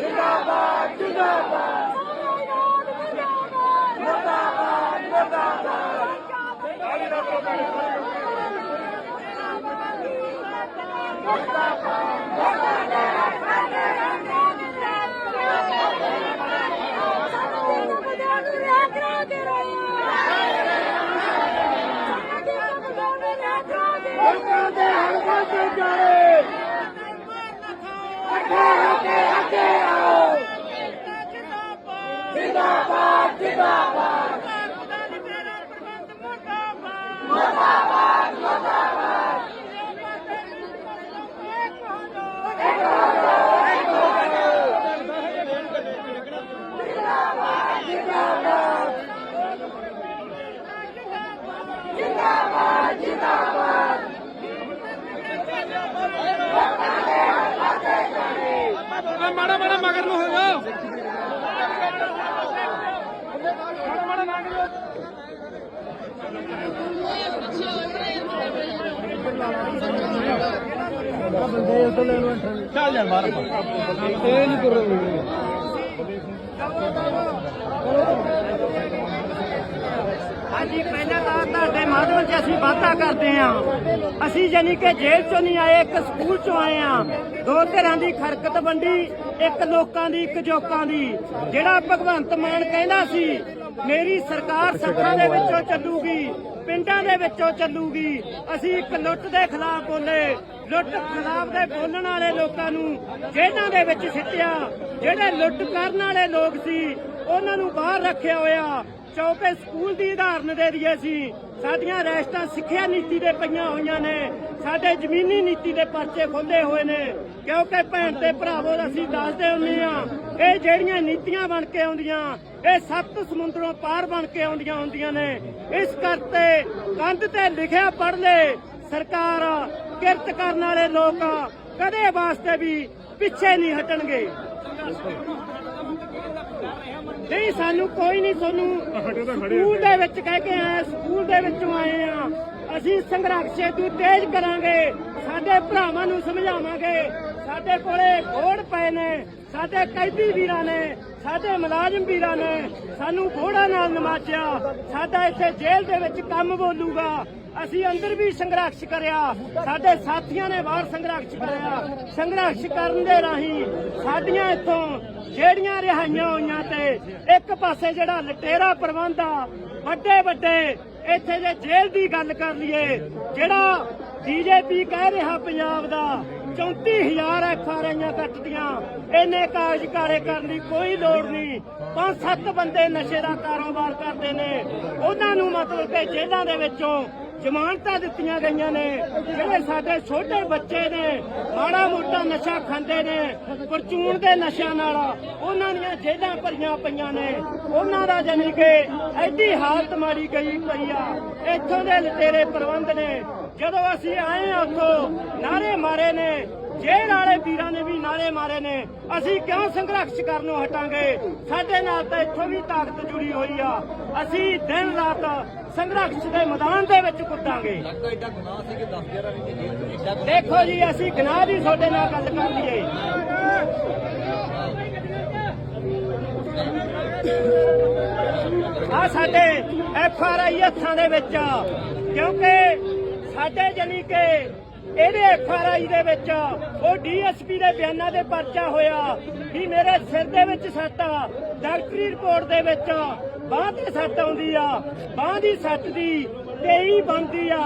ਜਿੰਦਾਬਾਦ ਜਿੰਦਾਬਾਦ Thank you. ਮਗਰ ਨੂੰ ਚੱਲ ਜਾ ਬਾਹਰ ਇਹ ਨਹੀਂ ਕਰੋ ਹਾਂਜੀ ਪਹਿਲਾਂ ਤਾਂ ਤੁਹਾਡੇ ਮਾਧਵ ਚ ਅਸੀਂ ਵਾਅਦਾ ਕਰਦੇ ਆਂ ਅਸੀਂ ਜਾਨੀ ਕਿ ਜੇਲ੍ਹ ਚੋਂ ਨਹੀਂ ਆਏ ਇੱਕ ਸਕੂਲ ਚੋਂ ਆਏ ਆਂ ਦੋ ਧਿਰਾਂ ਦੀ ਖਰਕਤ ਵੰਡੀ। ਇੱਕ ਲੋਕਾਂ ਦੀ, ਇੱਕ ਜੋਕਾਂ ਦੀ। ਜਿਹੜਾ ਭਗਵੰਤ ਮਾਨ ਕਹਿੰਦਾ ਸੀ, ਮੇਰੀ ਸਰਕਾਰ ਸੱਥਾਂ ਦੇ ਵਿੱਚੋਂ ਚੱਲੂਗੀ, ਪਿੰਡਾਂ ਦੇ ਵਿੱਚੋਂ ਚੱਲੂਗੀ। ਅਸੀਂ ਇੱਕ ਲੁੱਟ ਦੇ ਖਿਲਾਫ ਬੋਲੇ। ਲੁੱਟ ਖਿਲਾਫ ਦੇ ਬੋਲਣ ਵਾਲੇ ਲੋਕਾਂ ਨੂੰ ਜੇਲ੍ਹਾਂ ਦੇ ਵਿੱਚ ਸਿੱਟਿਆ। ਜਿਹੜੇ ਲੁੱਟ ਕਰਨ ਵਾਲੇ ਲੋਕ ਸੀ, ਉਹਨਾਂ ਨੂੰ ਬਾਹਰ ਰੱਖਿਆ ਹੋਇਆ। ਚੌਕੇ ਸਕੂਲ ਦੀ ਉਦਾਹਰਨ ਦੇ ਦਈਏ ਸੀ ਸਾਡੀਆਂ ਰੈਸਟਾਂ ਸਿੱਖਿਆ ਨੀਤੀ ਦੇ ਪਈਆਂ ਹੋਈਆਂ ਨੇ। ਸਾਡੇ ਜ਼ਮੀਨੀ ਨੀਤੀ ਦੇ ਪਰਚੇ ਖੋਲੇ ਹੋਏ ਨੇ। ਕਿਉਂਕਿ ਭੈਣ ਤੇ ਭਰਾਵੋ, ਅਸੀਂ ਦੱਸਦੇ ਹੁੰਦੇ ਆ ਇਹ ਜਿਹੜੀਆਂ ਨੀਤੀਆਂ ਬਣ ਕੇ ਆਉਂਦੀਆਂ, ਇਹ ਸੱਤ ਸਮੁੰਦਰੋਂ ਪਾਰ ਬਣ ਕੇ ਆਉਂਦੀਆਂ ਹੁੰਦੀਆਂ ਨੇ। ਇਸ ਕਰਤੇ ਕੰਧ ਤੇ ਲਿਖਿਆ ਪੜ ਲੈ। ਸਰਕਾਰ ਕਿਰਤ ਕਰਨ ਵਾਲੇ ਲੋਕ ਕਦੇ ਵਾਸਤੇ ਵੀ ਪਿੱਛੇ ਨਹੀਂ ਹਟਣਗੇ। ਨਹੀਂ ਸਾਨੂੰ ਕੋਈ ਨਹੀਂ ਸਾਨੂੰ ਸਕੂਲ ਦੇ ਵਿੱਚ ਕਹਿ ਕੇ ਆਏ ਸਕੂਲ ਦੇ ਵਿੱਚੋਂ ਆਏ ਆ। ਅਸੀਂ ਸੰਘਰਸ਼ ਨੂੰ ਤੇਜ਼ ਕਰਾਂਗੇ। ਸਾਡੇ ਭਰਾਵਾਂ ਨੂੰ ਸਮਝਾਵਾਂਗੇ। ਸਾਡੇ ਕੋਲੇ ਵੋਟ ਪਏ ਨੇ, ਸਾਡੇ ਕੈਦੀ ਵੀਰਾਂ ਨੇ, ਸਾਡੇ ਮੁਲਾਜ਼ਮ ਵੀਰਾਂ ਨੇ, ਸਾਨੂੰ ਵੋਟਾਂ ਨਾਲ ਨਮਾਜਿਆ ਸਾਡਾ ਇੱਥੇ ਜੇਲ੍ਹ ਦੇ ਵਿੱਚ ਕੰਮ ਬੋਲੂਗਾ। ਅਸੀਂ ਅੰਦਰ ਵੀ ਸੰਘਰਸ਼ ਕਰਿਆ। ਸਾਡੇ ਸਾਥੀਆਂ ਨੇ ਬਾਹਰ ਸੰਘਰਸ਼ ਕਰਿਆ। ਸੰਘਰਸ਼ ਕਰਨ ਦੇ ਰਾਹੀਂ ਸਾਡੀਆਂ ਇੱਥੋਂ ਜਿਹੜੀਆਂ ਰਿਹਾਈਆਂ ਹੋਈਆਂ ਤੇ ਇੱਕ ਪਾਸੇ ਜਿਹੜਾ ਲਟੇਰਾ ਪ੍ਰਬੰਧ ਆ, ਵੱਡੇ ਵੱਡੇ ਇੱਥੇ ਜੇ ਜੇਲ੍ਹ ਦੀ ਗੱਲ ਕਰ ਲਈਏ, ਜਿਹੜਾ ਬੀਜੇਪੀ ਕਹਿ ਰਿਹਾ ਪੰਜਾਬ ਦਾ 34000 ਐਫ ਕੱਟਦੀਆਂ। ਇੰਨੇ ਕਾਗਜ਼ ਕਾਲੇ ਕਰਨ ਦੀ ਕੋਈ ਲੋੜ ਨਹੀਂ। ਪੰਜ ਸੱਤ ਬੰਦੇ ਨਸ਼ੇ ਦਾ ਕਾਰੋਬਾਰ ਕਰਦੇ ਨੇ। ਉਹਨਾਂ ਨੂੰ ਮਤਲਬ ਕਿ ਜੇਲ੍ਹਾਂ ਦੇ ਵਿੱਚੋਂ ਜ਼ਮਾਨਤਾਂ ਦਿੱਤੀਆਂ ਗਈਆਂ ਨੇ। ਜਿਹੜੇ ਸਾਡੇ ਛੋਟੇ ਬੱਚੇ ਨੇ, ਮਾੜਾ ਮੋਟਾ ਨਸ਼ਾ ਖਾਂਦੇ ਨੇ, ਪਰਚੂਨ ਦੇ ਨਸ਼ਿਆਂ ਨਾਲ ਉਹਨਾਂ ਦੀਆਂ ਜੇਲ੍ਹਾਂ ਭਰੀਆਂ ਪਈਆਂ ਨੇ। ਉਹਨਾਂ ਦਾ ਜਾਨੀ ਕਿ ਐਡੀ ਹਾਲਤ ਮਾਰੀ ਗਈ ਪਈ ਆ। ਇੱਥੋਂ ਦੇ ਲਟੇਰੇ ਪ੍ਰਬੰਧ ਨੇ। ਜਦੋਂ ਅਸੀਂ ਆਏ ਆ ਉੱਥੋਂ ਨਾਰੇ ਮਾਰੇ ਨੇ ਜੇਲ੍ਹ ਵਾਲੇ ਵੀਰਾਂ ਨੇ ਵੀ ਨਾਰੇ ਮਾਰੇ ਨੇ। ਅਸੀਂ ਕਿਉਂ ਸੰਘਰਸ਼ ਕਰਨੋਂ ਹਟਾਂਗੇ? ਸਾਡੇ ਨਾਲ ਤਾਂ ਇੱਥੋਂ ਵੀ ਤਾਕਤ ਜੁੜੀ ਹੋਈ ਆ। ਅਸੀਂ ਦਿਨ ਰਾਤ ਸੰਘਰਸ਼ ਦੇ ਮੈਦਾਨ ਦੇ ਵਿੱਚ ਕੁੱਦਾਂਗੇ। ਦੇਖੋ ਜੀ ਅਸੀਂ ਗਨਾਹ ਦੀ ਤੁਹਾਡੇ ਨਾਲ ਗੱਲ ਕਰ ਲਈਏ। ਆ ਸਾਡੇ ਐਫ ਆਰ ਆਈ ਹੱਥਾਂ ਦੇ ਵਿੱਚ। ਕਿਉਂਕਿ ਸਾਡੇ ਜਣੀ ਕਿ ਇਹਦੇ ਐਫ ਦੇ ਵਿੱਚ ਉਹ ਡੀਐਸਪੀ ਦੇ ਬਿਆਨਾਂ ਦੇ ਪਰਚਾ ਹੋਇਆ। ਕਿ ਮੇਰੇ ਸਿਰ ਦੇ ਵਿੱਚ ਸੱਟ ਆ। ਡਾਕਟਰੀ ਰਿਪੋਰਟ ਦੇ ਵਿੱਚ ਬਾਂਹ ਤੇ ਸੱਟ ਆਉਂਦੀ ਆ। ਬਾਂਹ ਦੀ ਸੱਟ ਦੀ 23 ਬਣਦੀ ਆ।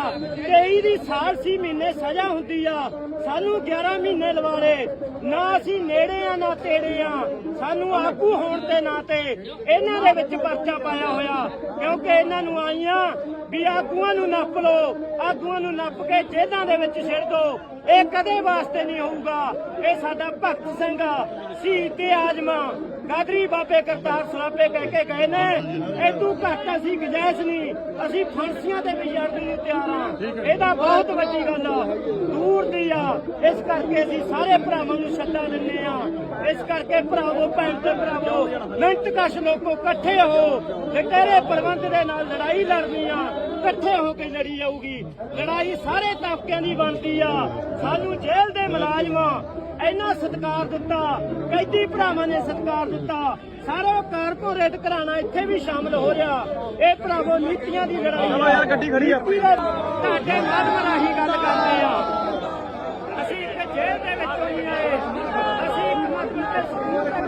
23 ਦੀ ਸਾਲ ਸੀ, ਮਹੀਨੇ ਸਜ਼ਾ ਹੁੰਦੀ ਆ। ਸਾਨੂੰ 11 ਮਹੀਨੇ ਲਵਾਲੇ ਨਾ ਅਸੀਂ ਨੇੜੇ ਆ, ਨਾ ਤੇੜੇ ਆ। ਸਾਨੂੰ ਆਗੂ ਹੋਣ ਦੇ ਨਾਂ ਇਹਨਾਂ ਦੇ ਵਿੱਚ ਪਰਚਾ ਪਾਇਆ ਹੋਇਆ। ਕਿਉਂਕਿ ਇਹਨਾਂ ਨੂੰ ਆਈਆਂ ਵੀ ਆਗੂਆਂ ਨੂੰ ਨੱਪ ਲੋ ਆਗੂਆਂ ਨੂੰ ਨੱਪ ਕੇ ਜੇਲ੍ਹਾਂ ਦੇ ਵਿੱਚ ਸਿੱਟ ਦਿਓ ਇਹ ਕਦੇ ਵਾਸਤੇ ਨਹੀਂ ਹੋਊਗਾ। ਇਹ ਸਾਡਾ ਭਗਤ ਸਿੰਘ ਆ, ਸ਼ਹੀਦ ਆਜਮਾ। ਗਾਦਰੀ ਬਾਬੇ ਕਰਤਾਰ ਸਰਾਪੇ ਕਹਿ ਕੇ ਗਏ ਨੇ ਇਹ ਤੂੰ ਘੱਟ ਅਸੀਂ ਗੁਜਾਇਸ਼ ਨਹੀਂ। ਅਸੀਂ ਫਾਂਸੀਆਂ ਤੇ ਵੀ ਲੜਨ ਨੂੰ ਤਿਆਰ ਆ। ਇਹਦਾ ਬਹੁਤ ਵੱਡੀ ਗੱਲ ਆ। ਦੂਰ ਦੀ ਆ। ਇਸ ਕਰਕੇ ਅਸੀਂ ਸਾਰੇ ਭਰਾਵਾਂ ਨੂੰ ਸੱਦਾ ਦਿੰਨੇ ਆ ਇਸ ਕਰਕੇ ਭਰਾਵੋ ਭੈਣ ਤੇ ਭਰਾਵੋ ਮਿੰਟ ਕਸ਼ ਲੋਕੋ ਇਕੱਠੇ ਹੋ। ਤੇਰੇ ਪ੍ਰਬੰਧ ਦੇ ਨਾਲ ਲੜਾਈ ਲੜਨੀ ਆ। ਇਕੱਠੇ ਹੋ ਕੇ ਲੜੀ ਜਾਊਗੀ। ਲੜਾਈ ਸਾਰੇ ਤਾਬਕਿਆਂ ਦੀ ਬਣਦੀ ਆ। ਸਾਨੂੰ ਜੇਲ੍ਹ ਦੇ ਮੁਲਾਜ਼ਮਾਂ ਇੰਨਾ ਸਤਿਕਾਰ ਦਿੱਤਾ ਕੈਦੀ ਭਰਾਵਾਂ ਨੇ ਸਤਿਕਾਰ ਦਿੱਤਾ। ਸਾਰੇ ਕਾਰਪੋਰੇਟ ਘਰਾਣਾ ਇੱਥੇ ਵੀ ਸ਼ਾਮਲ ਹੋ ਰਿਹਾ। ਇਹ ਭਰਾਵੋ ਨੀਤੀਆਂ ਦੀ ਲੜਾਈ ਚਲੋ ਯਾਰ ਗੱਡੀ ਖੜੀ ਆ। ਤੁਹਾਡੇ ਮਾਧਵ ਰਾਹੀਂ ਗੱਲ ਕਰਦੇ ਆ। ਦੇ ਵਿੱਚੋਂ ਨਹੀਂ ਆਏ ਅਸੀਂ ਇੱਕ